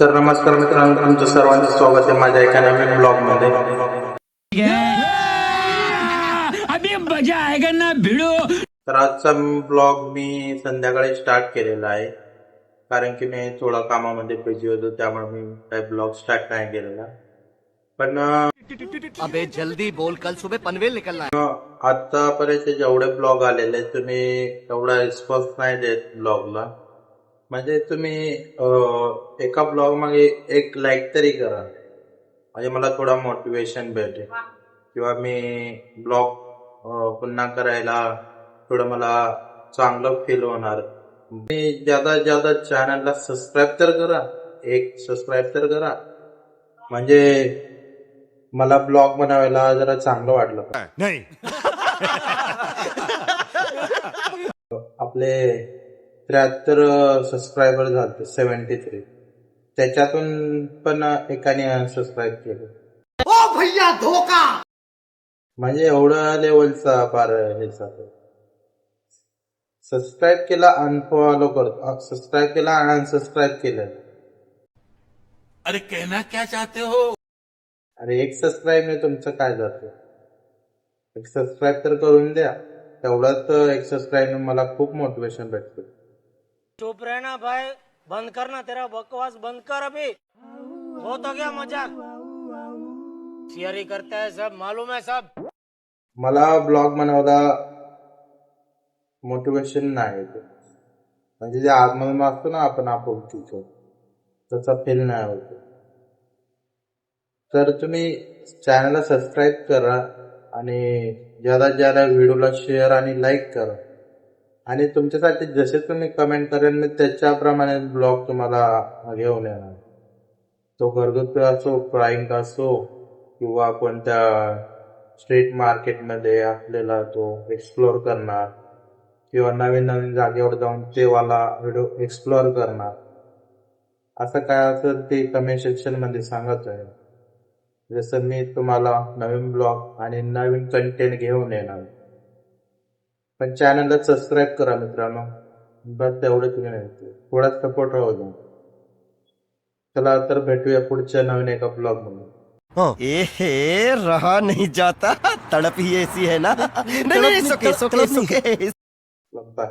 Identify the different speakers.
Speaker 1: तर नमस्कार मित्रांनो तुमचं सर्वांचं स्वागत आहे माझ्या एका नवीन ब्लॉगमध्ये
Speaker 2: अभी मजा आएगा ना भिड़ो.
Speaker 1: तर आजचा ब्लॉग मी संध्याकाळी स्टार्ट केलेला आहे. कारण की मी थोडा कामामध्ये बिझी होतो त्यामुळे मी काही ब्लॉग स्टार्ट नाही केलेला. पण
Speaker 3: अबे जल्दी बोल. कल सुबह पनवेल निकलना है.
Speaker 1: आतापर्यंत जेवढे ब्लॉग आलेले तुम्ही एवढा रिस्पॉन्स नाही देत ब्लॉगला. म्हणजे तुम्ही अं, एका ब्लॉग मागे एक लाईक तरी करा. म्हणजे मला थोडा मोटिवेशन भेटेल. किंवा मी ब्लॉग पुन्हा करायला थोडं मला चांगलं फील होणार. मी ज्यादा ज्यादा चॅनलला सबस्क्राईब तर करा. एक सबस्क्राईब तर करा. म्हणजे मला ब्लॉग बनवायला जरा चांगलं वाटलं.
Speaker 4: नहीं.
Speaker 1: आपले त्र्याहत्तर सबस्क्रायबर झाले सेव्हन्टी थ्री त्याच्यातून पण एकाने सबस्क्राईब केलं.
Speaker 3: ओ भैया धोखा
Speaker 1: म्हणजे एवढं लेवलचा पार हे सबस्क्राईब केला अनफॉलो करतो. सबस्क्राईब केला अनसबस्क्राईब केलं.
Speaker 4: अरे कहना क्या चाहते हो?
Speaker 1: अरे एक सबस्क्राईबने तुमचं काय जातं? एक सबस्क्राईब तर करून द्या. तेवढाच एक सबस्क्राईबने मला खूप मोटिवेशन भेटतं.
Speaker 5: चुप रहना भाई बंद करना तेरा बकवास बंद कर अभी। हो तो गया मजाक। शेयर करता है सब मालूम है सब।
Speaker 1: मला ब्लॉग बनवला मोटिवेशन नाही येत म्हणजे जे आतमधून असतो ना आपण आपुलकीचं तसा फील नाही होत तर तुम्ही चॅनलला सबस्क्राईब करा आणि ज्यादा ज्यादा व्हिडिओला शेअर आणि लाईक करा. आणि तुमच्यासाठी जसे तुम्ही कमेंट करेल मी त्याच्याप्रमाणे ब्लॉग तुम्हाला घेऊन येणार. तो घरगुती असो प्राईंग असो किंवा कोणत्या स्ट्रीट मार्केटमध्ये आपल्याला तो एक्सप्लोअर करणार किंवा नवीन नवीन जागेवर जाऊन ते वाला व्हिडिओ एक्सप्लोअर करणार. असं काय असेल ते कमेंट सेक्शनमध्ये सांगत आहे. जसं मी तुम्हाला नवीन ब्लॉग आणि नवीन कंटेंट घेऊन येणार. पण चॅनलला सबस्क्राईब करा मित्रांनो. बस तेवढं तुम्ही नाही थोडा सपोर्ट राहू द्या. चला तर भेटूया पुढच्या नवीन एका ब्लॉगमध्ये.
Speaker 3: ए रहा नहीं जाता. तड़प ही ऐसी है ना. नहीं सुके सुके
Speaker 1: बाय